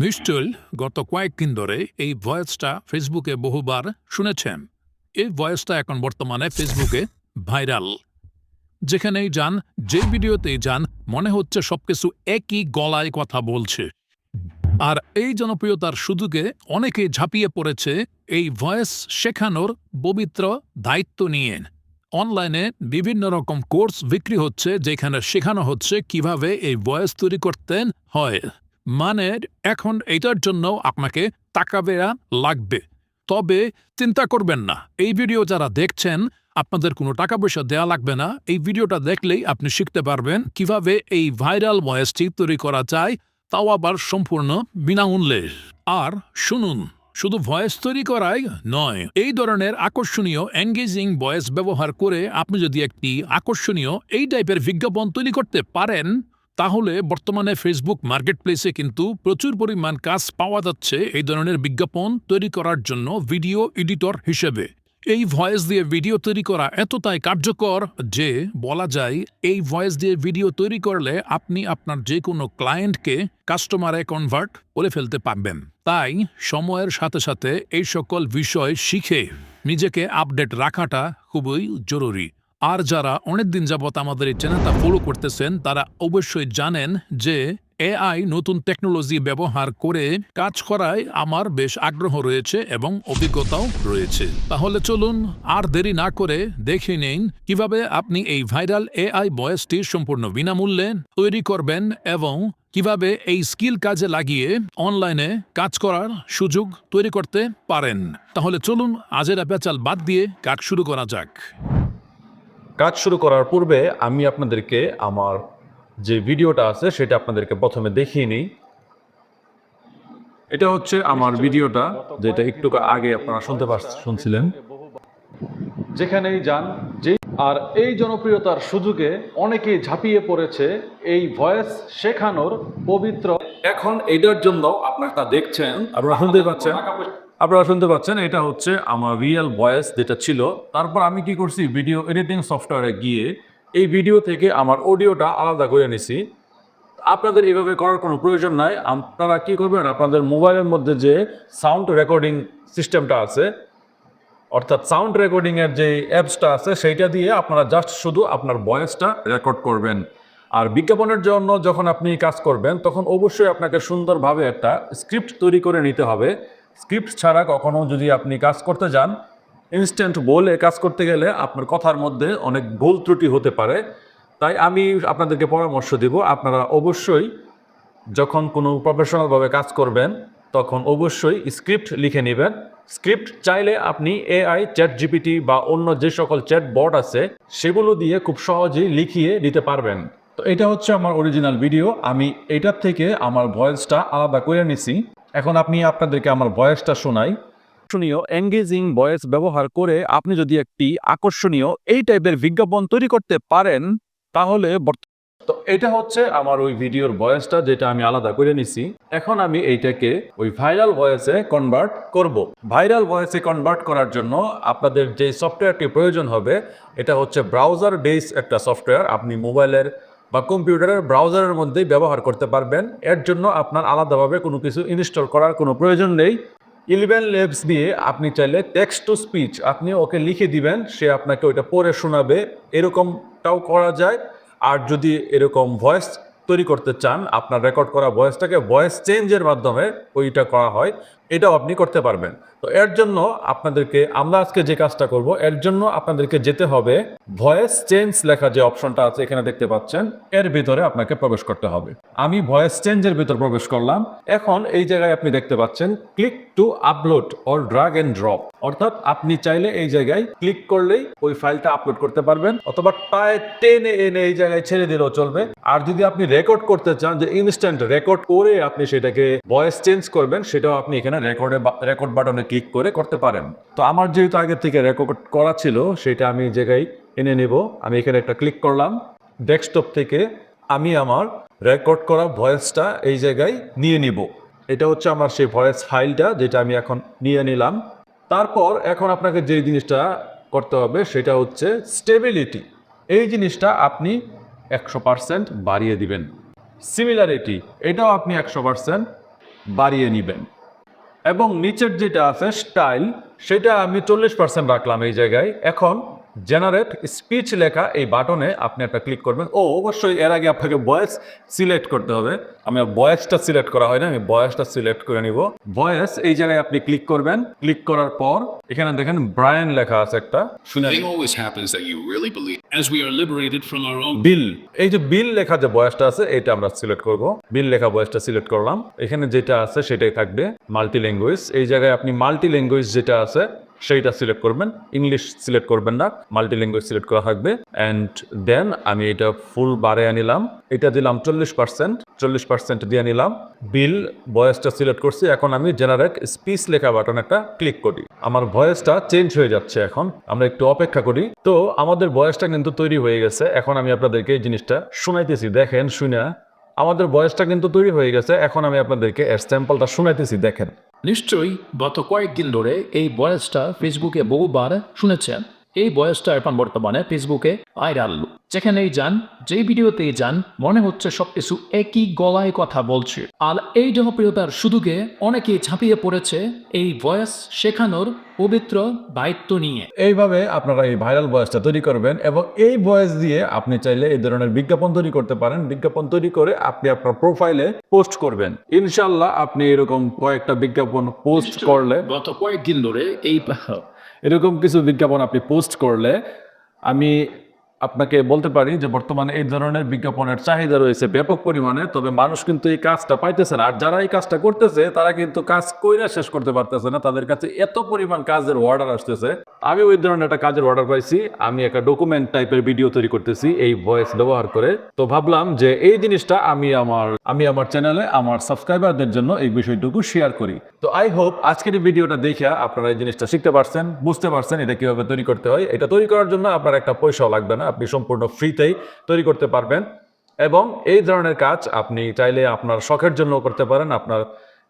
নিশ্চয় গত কয়েকদিন ধরে এই ভয়েসটা ফেসবুকে বহুবার শুনেছেন। এই ভয়েসটা এখন বর্তমানে ফেসবুকে ভাইরাল। যেখানেই যান, যে ভিডিওতেই যান, মনে হচ্ছে সবকিছু একই গলায় কথা বলছে। আর এই জনপ্রিয়তার সুযোগে অনেকে ঝাঁপিয়ে পড়েছে এই ভয়েস শেখানোর পবিত্র দায়িত্ব নিয়ে। অনলাইনে বিভিন্ন রকম কোর্স বিক্রি হচ্ছে, যেখানে শেখানো হচ্ছে কীভাবে এই ভয়েস তৈরি করতে হয়। মানে এখন এটার জন্য আপনাকে টাকা দেয়া লাগবে। তবে চিন্তা করবেন না, এই ভিডিও যারা দেখছেন, আপনাদের কোনো টাকা পয়সা দেওয়া লাগবে না। এই ভিডিওটা দেখলেই আপনি শিখতে পারবেন কীভাবে এই ভাইরাল ভয়েসটি তৈরি করা যায়, তাও আবার সম্পূর্ণ বিনামূল্যে। আর শুনুন, শুধু ভয়েস তৈরি করাই নয়, এই ধরনের আকর্ষণীয় এঙ্গেজিং ভয়েস ব্যবহার করে আপনি যদি একটি আকর্ষণীয় এই টাইপের বিজ্ঞাপন তৈরি করতে পারেন তাহলে বর্তমানে ফেসবুক মার্কেট প্লেসে কিন্তু প্রচুর পরিমাণ কাজ পাওয়া যাচ্ছে এই ধরনের বিজ্ঞাপন তৈরি করার জন্য ভিডিও এডিটর হিসেবে। এই ভয়েস দিয়ে ভিডিও তৈরি করা এতটাই কার্যকর যে বলা যায় এই ভয়েস দিয়ে ভিডিও তৈরি করলে আপনি আপনার যে কোনো ক্লায়েন্টকে কাস্টমারে কনভার্ট করে ফেলতে পারবেন। তাই সময়ের সাথে সাথে এই সকল বিষয় শিখে নিজেকে আপডেট রাখাটা খুবই জরুরি। আর যারা অনেকদিন যাবৎ আমাদের এই চ্যানেলটা ফলো করতেছেন, তারা অবশ্যই জানেন যে এআই নতুন টেকনোলজি ব্যবহার করে কাজ করায় আমার বেশ আগ্রহ রয়েছে এবং অভিজ্ঞতাও রয়েছে। তাহলে চলুন আর দেরি না করে দেখে নিন কীভাবে আপনি এই ভাইরাল এআই বয়েসটি সম্পূর্ণ বিনামূল্যে তৈরি করবেন এবং কীভাবে এই স্কিল কাজে লাগিয়ে অনলাইনে কাজ করার সুযোগ তৈরি করতে পারেন। তাহলে চলুন আজের পেঁচাল বাদ দিয়ে কাজ শুরু করা যাক। কাজ শুরু করার পূর্বে আমি আপনাদেরকে আমার যে ভিডিওটা আছে সেটা আপনাদেরকে প্রথমে দেখিয়ে নিই। এটা হচ্ছে আমার ভিডিওটা, যেটা একটু আগে আপনারা শুনতে শুনছিলেন। যেখানেই যান, যে আর এই জনপ্রিয়তার সুযোগে অনেকেই ঝাঁপিয়ে পড়েছে এই ভয়েস শেখানোর পবিত্র এখন এটার জন্য আপনারা দেখছেন আপনারা শুনতে পাচ্ছেন আপনারা শুনতে পাচ্ছেন, এটা হচ্ছে আমার রিয়েল ভয়েস যেটা ছিল। তারপর আমি কি করছি ভিডিও এডিটিং সফটওয়্যারে গিয়ে এই ভিডিও থেকে আমার অডিওটা আলাদা করে নিছি। আপনাদের এভাবে করার কোনো প্রয়োজন নাই। আপনারা কি করবেন, আপনাদের মোবাইলের মধ্যে যে সাউন্ড রেকর্ডিং সিস্টেমটা আছে, অর্থাৎ সাউন্ড রেকর্ডিং এর যে অ্যাপসটা আছে, সেইটা দিয়ে আপনারা জাস্ট শুধু আপনার ভয়েসটা রেকর্ড করবেন। আর বিজ্ঞাপনের জন্য যখন আপনি কাজ করবেন, তখন অবশ্যই আপনাকে সুন্দরভাবে একটা স্ক্রিপ্ট তৈরি করে নিতে হবে। স্ক্রিপ্ট ছাড়া কখনো যদি আপনি কাজ করতে যান ইনস্ট্যান্ট বলে কাজ করতে গেলে আপনার কথার মধ্যে অনেক ভুল ত্রুটি হতে পারে। তাই আমি আপনাদেরকে পরামর্শ দিব, আপনারা অবশ্যই যখন কোনো প্রফেশনালভাবে কাজ করবেন, তখন অবশ্যই স্ক্রিপ্ট লিখে নেবেন। স্ক্রিপ্ট চাইলে আপনি এআই চ্যাট জিপিটি বা অন্য যে সকল চ্যাট বোর্ড আছে, সেগুলো দিয়ে খুব সহজেই লিখিয়ে দিতে পারবেন। তো এটা হচ্ছে আমার অরিজিনাল ভিডিও আমি এটার থেকে আমার ভয়েসটা আলাদা করে নিছি। এখন আপনি আপনাদেরকে আমার ভয়েসটা শোনাই। আকর্ষণীয় এঙ্গেজিং ভয়েস ব্যবহার করে আপনি যদি একটি আকর্ষণীয় এই টাইপের বিজ্ঞাপন তৈরি করতে পারেন তাহলে তো এটা হচ্ছে আমার ওই ভিডিওর ভয়েসটা যেটা আমি আলাদা করে নিছি। এখন আমি এইটাকে ওই ভাইরাল ভয়েসে কনভার্ট করব। ভাইরাল ভয়েসে কনভার্ট করার জন্য আপনাদের যে সফটওয়্যারটি প্রয়োজন হবে এটা হচ্ছে ব্রাউজার বেস একটা সফটওয়্যার আপনি মোবাইলের বা কম্পিউটারের ব্রাউজারের মধ্যেই ব্যবহার করতে পারবেন। এর জন্য আপনার আলাদাভাবে কোনো কিছু ইনস্টল করার কোনো প্রয়োজন নেই। ইলেভেন লেভস দিয়ে আপনি চাইলে টেক্সট টু স্পিচ আপনি ওকে লিখে দিবেন, সে আপনাকে ওইটা পড়ে শোনাবে। এরকমটাও করা যায়। আর যদি এরকম ভয়েস তৈরি করতে চান, আপনার রেকর্ড করা ভয়েসটাকে ভয়েস চেঞ্জের মাধ্যমে ওইটা করা হয়। এটাও আপনি করতে পারবেন। তো এর জন্য আপনাদেরকে, আমরা আজকে যে কাজটা করব, এর জন্য আপনাদেরকে যেতে হবে ভয়েস চেঞ্জ লেখা যে অপশনটা আছে, এখানে দেখতে পাচ্ছেন, এর ভিতরে আপনাকে প্রবেশ করতে হবে। আমি ভয়েস চেঞ্জের ভিতর প্রবেশ করলাম। এখন এই জায়গায় আপনি দেখতে পাচ্ছেন click to upload or drag and drop অর্থাৎ আপনি চাইলে এই জায়গায় ক্লিক করলেই ওই ফাইলটা আপলোড করতে পারবেন, অথবা প্রায় টেনে এনে এই জায়গায় ছেড়ে দিলেও চলবে। আর যদি আপনি রেকর্ড করতে চান, যে ইনস্ট্যান্ট রেকর্ড করে আপনি সেটাকে ভয়েস চেঞ্জ করবেন, সেটাও আপনি এখানে রেকর্ডে রেকর্ড বাটনে ক্লিক করে করতে পারেন। তো আমার যেহেতু আগে থেকে রেকর্ড করা ছিল, সেটা আমি জায়গায় এনে নেব, আমি এখানে একটা ক্লিক করলাম। ডেস্কটপ থেকে আমি আমার রেকর্ড করা ভয়েসটা এই জায়গায় নিয়ে নিব। এটা হচ্ছে আমার সেই ভয়েস ফাইলটা যেটা আমি এখন নিয়ে নিলাম। তারপর এখন আপনাকে যে জিনিসটা করতে হবে, সেটা হচ্ছে স্টেবিলিটি এই জিনিসটা আপনি একশো পার্সেন্ট বাড়িয়ে দিবেন। সিমিলারিটি এটাও আপনি একশো পার্সেন্ট বাড়িয়ে নেবেন। এবং নিচের যেটা আছে স্টাইল সেটা আমি চল্লিশ পার্সেন্ট রাখলাম এই জায়গায়। এখন জেনারেট স্পিচ লেখা এই বাটনে আপনি একটা ক্লিক করবেন। ও অবশ্যই এর আগে আপনাকে বয়েস সিলেক্ট করতে হবে। আমি বয়েসটা সিলেক্ট করা হয় না আমি ভয়েসটা সিলেক্ট করে নিব। ভয়েস এই জায়গায় আপনি ক্লিক করবেন। ক্লিক করার পর এখানে দেখেন ব্রায়ান লেখা আছে একটা। শুনে always happens that you really believe as we are liberated from our own বিল এই যে বিল লেখা যে বয়সটা আছে এটা আমরা সিলেক্ট করব। বিল লেখা বয়সটা সিলেক্ট করলাম। এখানে যেটা আছে সেটাই থাকবে মাল্টি ল্যাঙ্গুয়েজ এই জায়গায় আপনি মাল্টি ল্যাঙ্গুয়েজ যেটা আছে সেইটা সিলেক্ট করবেন ইংলিশ সিলেক্ট করবেন না মাল্টি ল্যাঙ্গুয়েজ সিলেক্ট করা থাকবে। অ্যান্ড দেন আমি এটা ফুল বাড়াইয়া আনিলাম, এটা দিলাম চল্লিশ পার্সেন্ট চল্লিশ পার্সেন্ট দিয়ে নিলাম। বিল ভয়েসটা সিলেক্ট করছি, এখন আমি জেনারেট স্পিচ লেখা বাটন একটা ক্লিক করি। আমার ভয়েসটা চেঞ্জ হয়ে যাচ্ছে এখন, আমরা একটু অপেক্ষা করি। তো আমাদের ভয়েসটা কিন্তু তৈরি হয়ে গেছে, এখন আমি আপনাদেরকে এই জিনিসটা শোনাইতেছি, দেখেন, শুনে। আমাদের ভয়েসটা কিন্তু তৈরি হয়ে গেছে, এখন আমি আপনাদেরকে এর স্যাম্পলটা শোনাইতেছি, দেখেন। নিশ্চয়ই গত কয়েকদিন ধরে এই বয়সটা ফেসবুকে বহুবার শুনেছেন। এই বয়সটা এখন বর্তমানে ফেসবুকে ভাইরাল। যেখানেই যান যে ভিডিওতেই যান মনে হচ্ছে সবকিছু একই গলায় কথা বলছে। আর এই জনপ্রিয়তার সুযোগে অনেকেই ঝাঁপিয়ে পড়েছে এই ভয়েস শেখানোর পবিত্র দায়িত্ব নিয়ে। এইভাবে আপনারা এই ভাইরাল ভয়েসটা তৈরি করবেন এবং এই ভয়েস দিয়ে আপনি চাইলে এই ধরনের বিজ্ঞাপন তৈরি করতে পারেন। বিজ্ঞাপন তৈরি করে আপনি আপনার প্রোফাইলে পোস্ট করবেন। ইনশাল্লাহ আপনি এরকম কয়েকটা বিজ্ঞাপন পোস্ট করলে গত কয়েকদিন ধরে এই এরকম কিছু বিজ্ঞাপন আপনি পোস্ট করলে আমি আপনাকে বলতে পারি যে বর্তমানে এই ধরনের বিজ্ঞাপনের চাহিদা রয়েছে ব্যাপক পরিমাণে, তবে মানুষ কিন্তু এই কাজটা পাইতেছে না। আর যারা এই কাজটা করতেছে, তারা কিন্তু কাজ কইরা শেষ করতে পারতেছে না। তাদের কাছে এত পরিমাণ কাজের অর্ডার আসতেছে। আমি ওই ধরনের একটা কাজের অর্ডার পাইছি। আমি একটা ডকুমেন্ট টাইপের ভিডিও তৈরি করতেছি, এই ভয়েস ব্যবহার করে। তো ভাবলাম যে এই জিনিসটা আমি আমার আমি আমার চ্যানেলে আমার সাবস্ক্রাইবারদের জন্য এই বিষয়টুকু শেয়ার করি। তো আই হোপ আজকের এই ভিডিওটা দেখে আপনারা এই জিনিসটা শিখতে পারছেন, বুঝতে পারছেন এটা কীভাবে তৈরি করতে হয়। এটা তৈরি করার জন্য আপনার একটা পয়সাও লাগবে না। আপনি সম্পূর্ণ ফ্রিতেই তৈরি করতে পারবেন। এবং এই ধরনের কাজ আপনি চাইলে আপনার শখের জন্য করতে পারেন, আপনার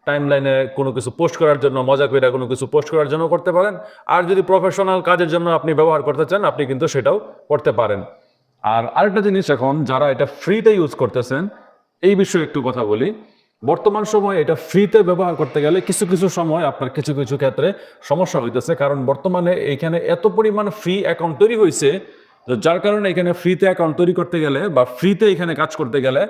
টাইমলাইনে কোনো কিছু পোস্ট করার জন্য মজা করে কোনো কিছু পোস্ট করার জন্য করতে পারেন। আর যদি প্রফেশনাল কাজের জন্য আপনি ব্যবহার করতে চান, আপনি কিন্তু সেটাও করতে পারেন। আর আরেকটা জিনিস এখন, যারা এটা ফ্রিতে ইউজ করতেছেন, এই বিষয়ে একটু কথা বলি। বর্তমান সময়ে এটা ফ্রিতে ব্যবহার করতে গেলে কিছু কিছু সময় আপনার কিছু কিছু ক্ষেত্রে সমস্যা হইতেছে। কারণ বর্তমানে এখানে এত পরিমাণ ফ্রি অ্যাকাউন্ট তৈরি হয়েছে যার কারণে এখানে ফ্রিতে অ্যাকাউন্ট তৈরি করতে গেলে বা ফ্রিতে এখানে কাজ করতে গেলে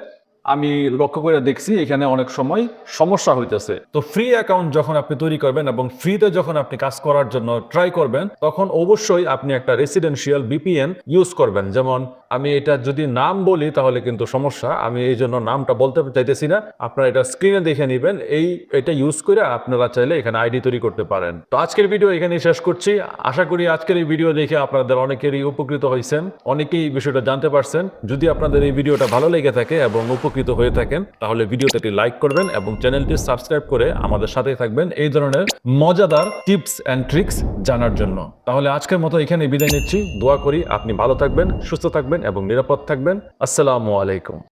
আমি লক্ষ্য করে দেখছি এখানে অনেক সময় সমস্যা হইতেছে। তো ফ্রি অ্যাকাউন্ট যখন আপনি তৈরি করবেন এবং ফ্রিতে যখন আপনি কাজ করার জন্য ট্রাই করবেন, তখন অবশ্যই আপনি একটা রেসিডেন্সিয়াল বিপিএন ইউজ করবেন। যেমন আমি এটা যদি নাম বলি, তাহলে কিন্তু সমস্যা। আমি এই জন্য নামটা বলতে চাইতেছি না। আপনারা এটা স্ক্রিনে দেখে নেবেন। এই, এটা ইউজ করে আপনারা চাইলে এখানে আইডি তৈরি করতে পারেন। তো আজকের ভিডিও এখানে শেষ করছি। আশা করি আজকের এই ভিডিও দেখে আপনাদের অনেকেরই উপকৃত হয়েছেন অনেকেই বিষয়টা জানতে পারছেন। যদি আপনাদের এই ভিডিওটা ভালো লেগে থাকে এবং উপকৃত হয়ে থাকেন, তাহলে ভিডিওটাকে লাইক করবেন এবং চ্যানেলটি সাবস্ক্রাইব করে আমাদের সাথে থাকবেন। এই ধরনের মজাদার টিপস অ্যান্ড ট্রিক্স জানার জন্য। তাহলে আজকের মতো এখানে বিদায় নিচ্ছি। দোয়া করি আপনি ভালো থাকবেন, সুস্থ থাকবেন এবং নিরাপদ থাকবেন। আসসালামু আলাইকুম।